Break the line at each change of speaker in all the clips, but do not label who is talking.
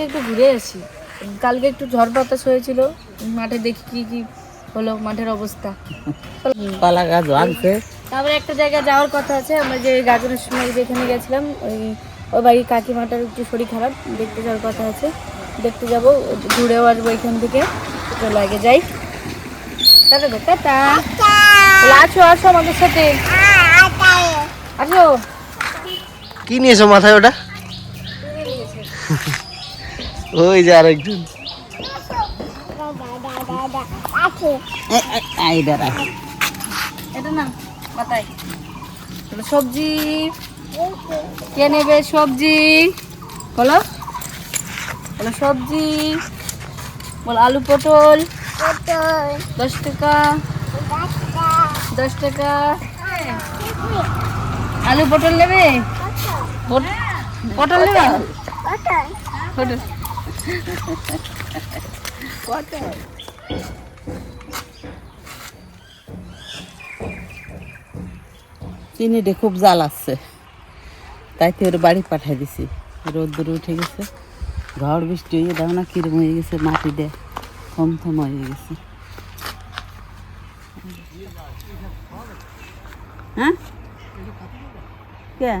থেকে একটু ঘুরে আসি। কালকে একটু ঝড় বাতাস হয়েছিল মাঠে দেখি কি কি হলো মাঠের অবস্থা।
কলা গাছ ভাঙছে।
তারপরে একটা জায়গায় যাওয়ার কথা আছে আমরা যে গাজনের সময় যেখানে গেছিলাম ওই ওই বাড়ির কাকিমাটার একটু শরীর খারাপ দেখতে যাওয়ার কথা আছে। দেখতে যাব ঘুরেও আসব এখান থেকে। চলো আগে যাই। Tata tata. আসো আসো আমাদের সাথে। আসো।
কি নিয়েছো মাথায় ওটা? ওই যে আরেকজন।
সবজি। কে নেবে সবজি? বলো। বলো সবজি। বলো আলু পটল। দশ টাকা। দশ টাকা। আলু পটল নেবে? পট- পটল নেবে? পটল।
চিনিটা খুব জাল আসছে তাই তো ওর বাড়ি পাঠাই দিছি। রোদ্দুর উঠে গেছে। ঝড় বৃষ্টি হয়ে দাও না, কিরম হয়ে গেছে, মাটি মাটিতে থমথম হয়ে গেছে। হ্যাঁ? কে?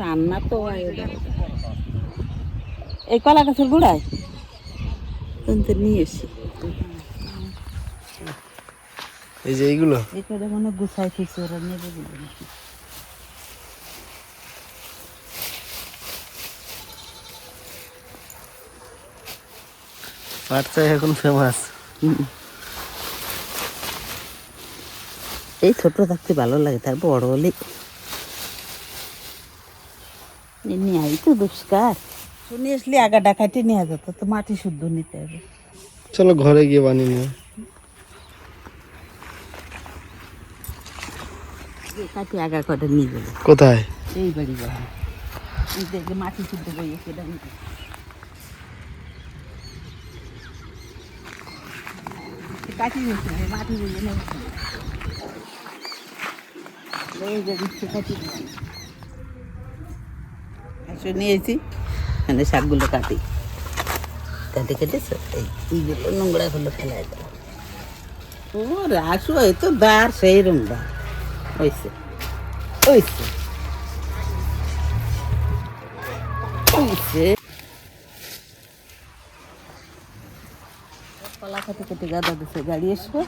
রান্না তো হয়। এই কলা গাছের গোড়ায়? নিয়ে এসছি
এই যে এইগুলো?
এটা গুছাই ওরা নেবে
পাটচাই এখন ফেমাস
হুম। এই ছোট থাকতে ভালো লাগে তার বড় হলে। নেই তো দুষ্কার। শুনে আসলে আগাটা কাটি নেওয়া যেত তো মাটি শুদ্ধ নিতে হবে।
চলো ঘরে গিয়ে বানিয়ে নিও
কাটি আগা কটা নিয়ে যাবে
কোথায়?
এই বাড়ি এই যে মাটি শুদ্ধ বইয়ে নিতে কাটি নিয়েছে মাটি বইয়ে যে কাটি আসো মানে শাকগুলো কাটি। কাটে কেটেছ এই এইগুলো নোংরাগুলো ফেলাই দাও ও রাসু এই তো দার সেই রুম দার ওইসে ওইসে ওইসে কলা খেতে খেতে গাদা দিছে গাড়ি আসবে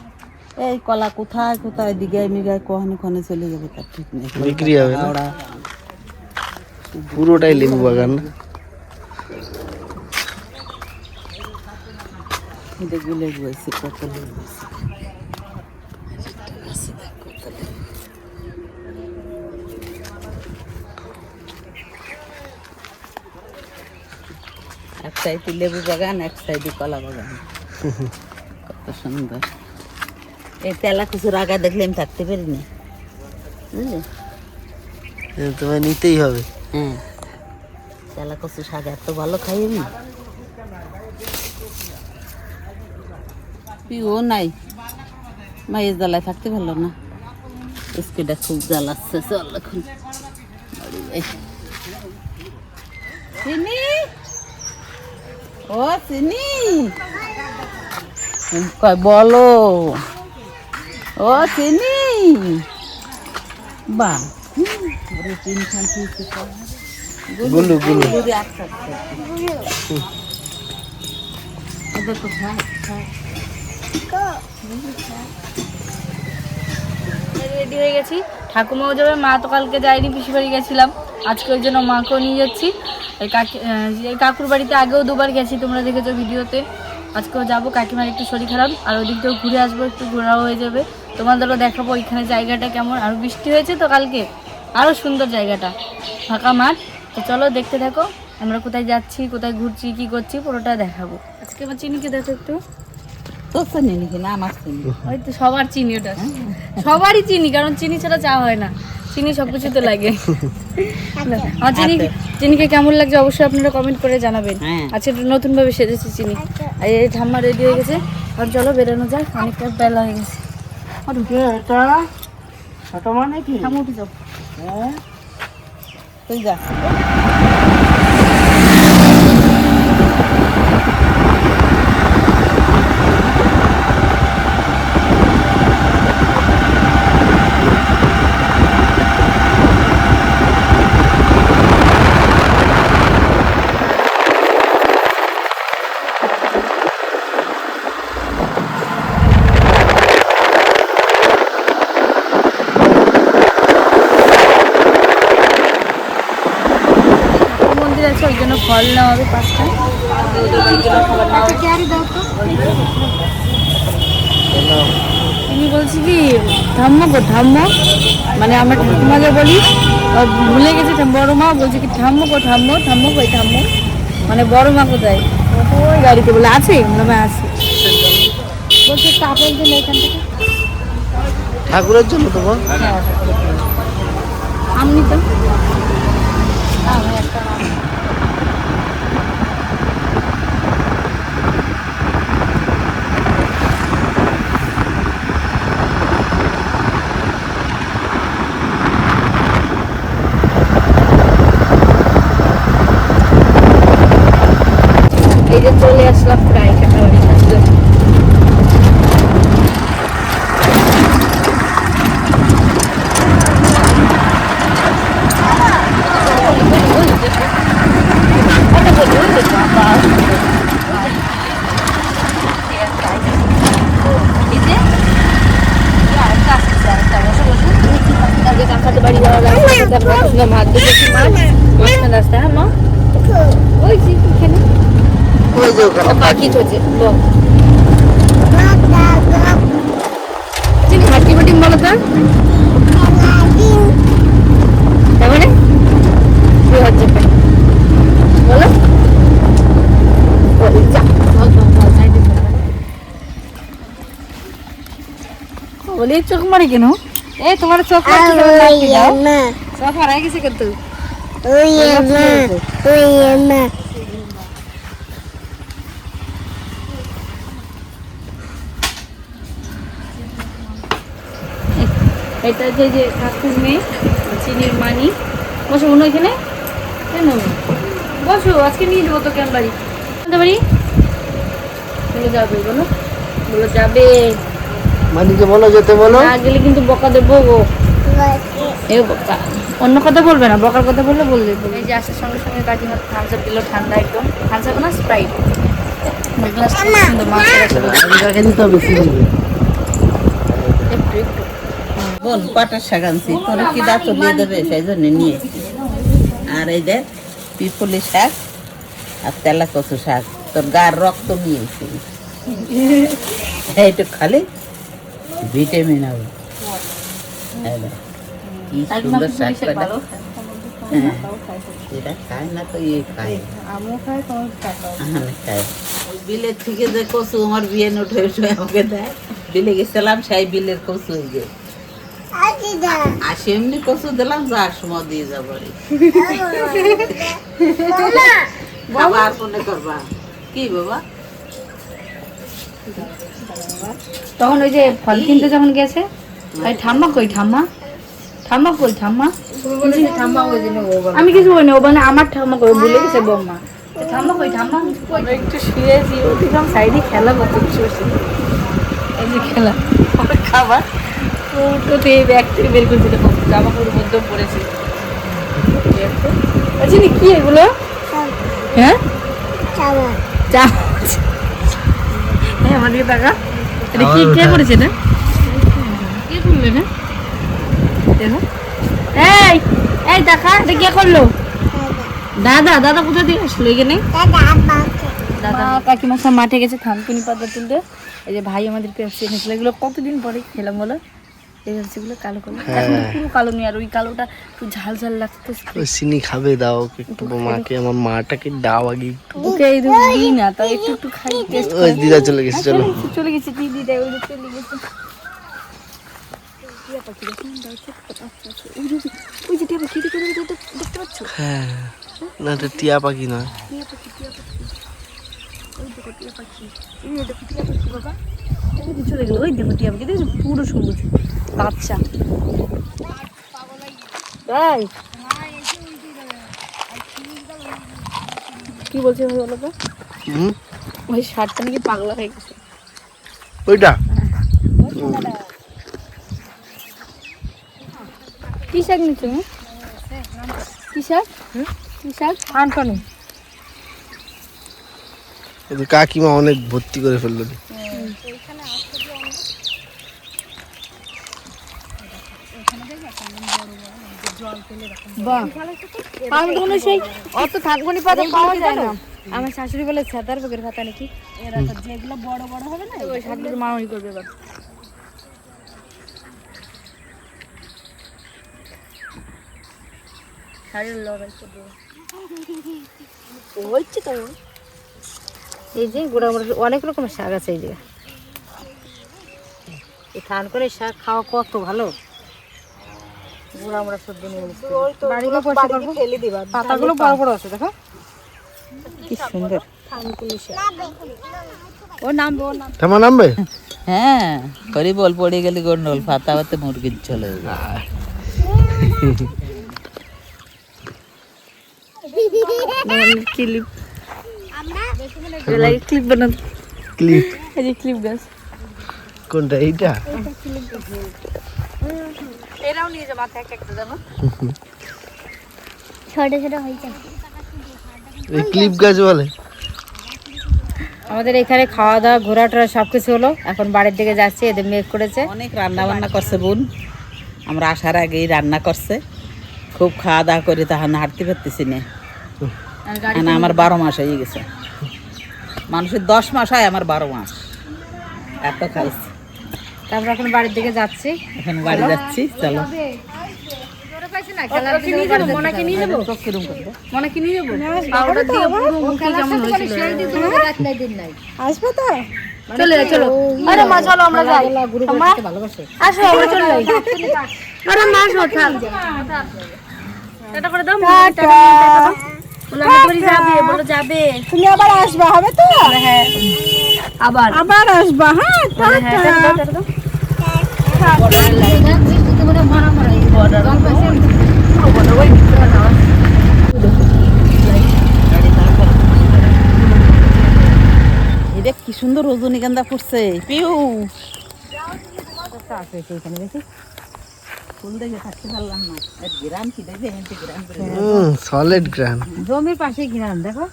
এই কলা কোথায় কোথায় দিঘায় মিগায় কখনো কখনো চলে যাবে তার ঠিক নেই।
বিক্রি হবে? পুরোটাই লেবু বাগান।
দেখবি লেবু আছে কত লেবু আছে এক সাইডে লেবু বাগান এক সাইডে কলা বাগান। কত সুন্দর। এই তেলা কুচুর আগা দেখলে আমি থাকতে পারি না বুঝলি
তোমায় নিতেই হবে।
হ্যাঁ। তেলা কচু শাক এত ভালো খাই আমি পিও নাই। মায়ের জ্বালায় থাকতে ভালো না। স্কিটা খুব জ্বালাচ্ছে চল এখন। চিনি ও চিনি কয় বলো। ও চিনি বা চিনি খান
গুলু গুলু
গুলি। আচ্ছা আচ্ছা এবার কোথায়
রেডি হয়ে গেছি। ঠাকুমাও যাবে মা তো কালকে যায়নি পিসি বাড়ি গেছিলাম। আজকে ওই জন্য মাকেও নিয়ে যাচ্ছি। এই কাকি এই কাকুর বাড়িতে আগেও দুবার গেছি তোমরা দেখেছ ভিডিওতে। আজকেও যাব কাকিমার একটু শরীর খারাপ আর ওদিক দিয়েও ঘুরে আসব একটু ঘোরাও হয়ে যাবে। তোমাদেরও দেখাবো ওইখানে জায়গাটা কেমন। আর বৃষ্টি হয়েছে তো কালকে আরও সুন্দর জায়গাটা ফাঁকা মাঠ। তো চলো দেখতে থাকো আমরা কোথায় যাচ্ছি কোথায় ঘুরছি কি করছি পুরোটা দেখাবো। আজকে আমার চিনিকে দেখো একটু।
তোর চিনি নাকি না আমার চিনি।
ওই তো সবার চিনি ওটা। সবারই চিনি কারণ চিনি ছাড়া চা হয় না। চিনি সব কিছুতে লাগে আর চিনি চিনিকে কেমন লাগছে অবশ্যই আপনারা কমেন্ট করে জানাবেন।
হ্যাঁ।
আচ্ছা একটু নতুন ভাবে সেজেছে চিনি। আর এই ঠাম্মা রেডি হয়ে গেছে। আর চলো বেরোনো যাক অনেকটা বেলা হয়ে গেছে।
ছোট মানে কি?
ঠাম্মা উঠে যাও।
তুই যা
ফল নেওয়া হবে পাঁচটা ওদের বাড়ি গেলে খাবার নেওয়া হবে। আমি বলছি কি ঠাম্ম গো ঠাম্মা মানে আমার ঠাকুমাকে বলি ভুলে গেছে বড় মা বলছে কি ঠাম্ম গো ঠাম্মা ঠাম্মা কই ঠাম্মা মানে বড় মা কোথায়? ওই গাড়িতে বলে আছে মানে আছে। বলছে কাপড় দিলে এখান থেকে?
ঠাকুরের জন্য তো বল।
হ্যাঁ আমনি তো আমি একটা আম। এই যে চলে আসলাম প্রায় কাটাবাড়ি আসলাম বাড়ি যাওয়া রাস্তা মাছ দেখেছি মাছ মাঝখানে রাস্তা হ্যাঁ মা? ওই যে এখানে।
ওই যে ওখানে।
পাখি চলছে বল। চিনি হাঁটি বাটি বলো তো? তারপরে কি হচ্ছে পাই বলো। বল, চোখ মারি কেন? এই তোমার চোখ মারছে কেন? লাফি দাও। চোখ মারা গেছে কিন্তু এটা যে যে ঠাকুর মেয়ে চিনির মানি। বসো মনে এখানে? কেন? বসো আজকে নিয়ে যাব তো কেন বাড়ি। কোনটা বাড়ি বলে যাবে বলো। বলো যাবে।
মালিকে বলো যেতে বলো।
না গেলে কিন্তু বকা দেবো গো। বকা অন্য কথা বলবে না বকার কথা বললে বলবে। এই যে আসার সঙ্গে সঙ্গে কাকিমা থামস আপ দিল ঠান্ডা একদম। থামস আপ না স্প্রাইট
বোন পাটার শাক আনছি তোর কি দাঁত দিয়ে দেবে? সেই জন্য নিয়ে আর এই দেখ পিপলি শাক আর তেলা কচু শাক তোর গার রক্ত নিয়েছি এইটু খালি ভিটামিন হবে। কি সুন্দর শাক
ভালো
হ্যাঁ। খায় না তো ইয়ে খায়।
আমিও খাই তোমার
খাই বিলের থেকে যে কচু আমার বিয়ে উঠে উঠে আমাকে দেয় বিলে গেছিলাম সেই বিলের কচু হয়ে যায় আর সেমনি কচু দিলাম যার সময় দিয়ে যাব বাবা আর মনে করবা। কি বাবা?
তখন ওই যে ফল কিনতে যখন গেছে ঠাম্মা কই ঠাম্মা? ঠাম্মা কই ঠাম্মা আমি কিছু বলি ও মানে আমার ঠাম্মা কই ভুলে গেছে বৌমা। ঠাম্মা কই ঠাম্মা একটু শুয়েছি ও দেখলাম সাইডে খেলা করতে বসে বসে। এই যে খেলা খাবার। তো তো এই ব্যাগ থেকে বের করছে দেখো জামা কাপড়ের মধ্যে পড়েছে। আচ্ছা কি এগুলো? হ্যাঁ? চামচ হ্যাঁ আমাদেরকে টাকা এটা কি কে করেছে না কে করল না দেখো এই এই দেখা এটা কে করল? দাদা দাদা কোথা দিয়ে আসলো এখানে? দাদা কাকিমার সব মাঠে গেছে থানকুনি পাতা তুলতে। এই যে ভাই আমাদের পেপসি এনেছিল এগুলো কতদিন পরে খেলাম বলো? এই পেপসিগুলো কালো কালো। এখন পুরো কালো নেই আর ওই কালোটা একটু ঝাল ঝাল লাগতো
চিনি খাবে দাও একটু মাকে আমার মাটাকে দাও আগে একটু।
ওকে এই দিই না তাই একটু একটু খাই টেস্ট
দিদা চলে গেছে চলো।
চলে গেছে দিদি দেয় ওই চলে গেছে। পাখি দেখুন, দাও, ছোট্ট বাচ্চা আছে। ওই যে ওই যে টিয়া পাখি দেখতে পাচ্ছ
হ্যাঁ না এটা টিয়া পাখি নয়।
টিয়া পাখি টিয়া পাখি ওই দেখো টিয়া পাখি এই। দেখো টিয়া পাখি বাবা ওই চলে গেল ওই দেখো টিয়া পাখি দেখো পুরো সবুজ বাচ্চা তাই কি বলছে ভাই বলো তো? ওই শার্টটা নাকি পাগলা হয়ে গেছে।
ওইটা?
কি শাক নিচ্ছ তুমি কি শাক কি শাক আনকানি
কাকিমা অনেক ভর্তি করে ফেলল
আমি তো সেই অত থাকবনি পাতা পাওয়া যায় না। আমার শাশুড়ি বলে ছাতার বগের পাতা নাকি? এরা তো যেগুলো বড় বড় হবে না ওই শাকগুলো মারামারি করবে এবার। শাড়ির লড়াই করবে। হচ্ছে তো। এই যে গোড়া অনেক রকমের শাক আছে এই যে। এই ধান করে শাক খাওয়া কত ভালো। গোড়া মোড়া সবজি নিয়ে বাড়িতে পয়সা করব? পাতাগুলো বড় বড় আছে দেখো। কি সুন্দর। ও নামবে ও নাম
তোমার নামবে?
হ্যাঁ করি বল পড়ে গেলে গন্ডল পাতা পাতে মুরগির চলে যাবে
ক্লিপ ক্লিপ বানান।
ক্লিপ
এই যে ক্লিপ গাছ
কোনটা এইটা?
এরাও নিয়ে মাথায় একটা জানো?
এই ক্লিপ গাছ বলে।
আমাদের এখানে খাওয়া দাওয়া ঘোরা টোরা সব কিছু হলো। এখন বাড়ির দিকে যাচ্ছি এদের মেঘ করেছে।
অনেক রান্না বান্না করছে বোন। আমরা আসার আগেই রান্না করছে। খুব খাওয়া দাওয়া করে তখন হাঁটতে পারতেছি না।
গাড়ি
এখন আমার বারো মাস হয়ে গেছে। মানুষের দশ মাস হয় আমার বারো মাস। এত খাইছি
তারপর এখন বাড়ির দিকে যাচ্ছি।
এখন বাড়ি যাচ্ছি চলো।
মনাকে নিয়ে যাব। মনাকে নিয়ে যাব? পাউডার দিয়ে পুরো মুখে কেমন হয়েছিল।
আসবে তো?
চলে চলো। আরে মা চলো আমরা যাই। মা আসো আমরা চলে যাই। আরে মা আসো টাটা। করে দাও টাটা। যাবে বলো যাবে।
তুমি আবার আসবা হবে তো?
হ্যাঁ। আবার।
আবার আসবা হ্যাঁ
হ্যাঁ।
এটা কি সুন্দর রজনীগন্ধা ফুটছে। পিউ। ফুল দেখে? গ্রাম
জমির পাশে ঘিরান দেখো।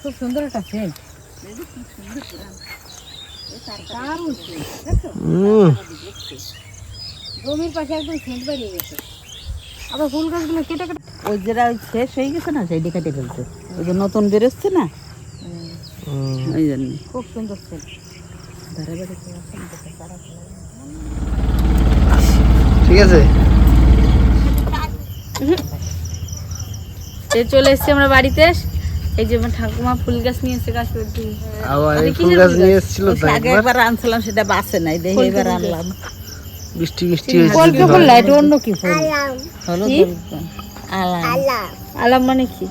খুব সুন্দর একটা সেন্ট জমির পাশে একদম সেন্ট বেরিয়ে গেছে। আবার ফুল গাছগুলো কেটে কেটে
ওই যেটা শেষ হয়ে গেছে না সেইটা কেটে ফেলছে। ওই যে নতুন বেরোচ্ছে না? ওই জন্য।
খুব সুন্দর সেন্ট
ঠিক আছে?
চলে এসেছি আমরা বাড়িতে। এই যে আমার ঠাকুমা ফুল গাছ নিয়ে এসে গাছ করতে
আবার এই ফুল গাছ নিয়ে এসেছিল
আগে
একবার।
আনছিলাম সেটা বাসে নাই দেখি এবার আনলাম।
বৃষ্টি বৃষ্টি হয়েছে
অন্য কি? ফুল
হলো আলাম।
আলাম মানে কি?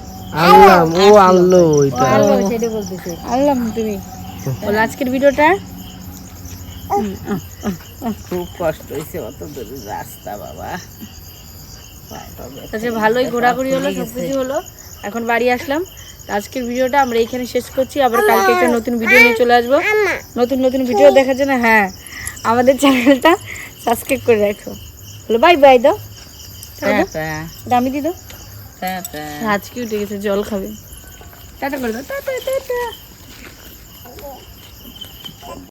আনলাম ও আনলো ওইটা।
সেটা বলতেছি। আনলাম তুমি। আজকের ভিডিওটা?
খুব কষ্ট হয়েছে অত দূরের রাস্তা বাবা।
আচ্ছা ভালোই ঘোরাঘুরি হলো সব কিছু হলো। এখন বাড়ি আসলাম। আজকের ভিডিওটা আমরা এইখানে শেষ করছি। আবার কালকে একটা নতুন ভিডিও নিয়ে চলে আসব। নতুন নতুন ভিডিও দেখার জন্য হ্যাঁ। আমাদের চ্যানেলটা সাবস্ক্রাইব করে রাখো। হলো বাই বাই দাও। দামি দি দাও আজকে উঠে গেছে জল খাবে। টাটা করে দাও টাটা টাটা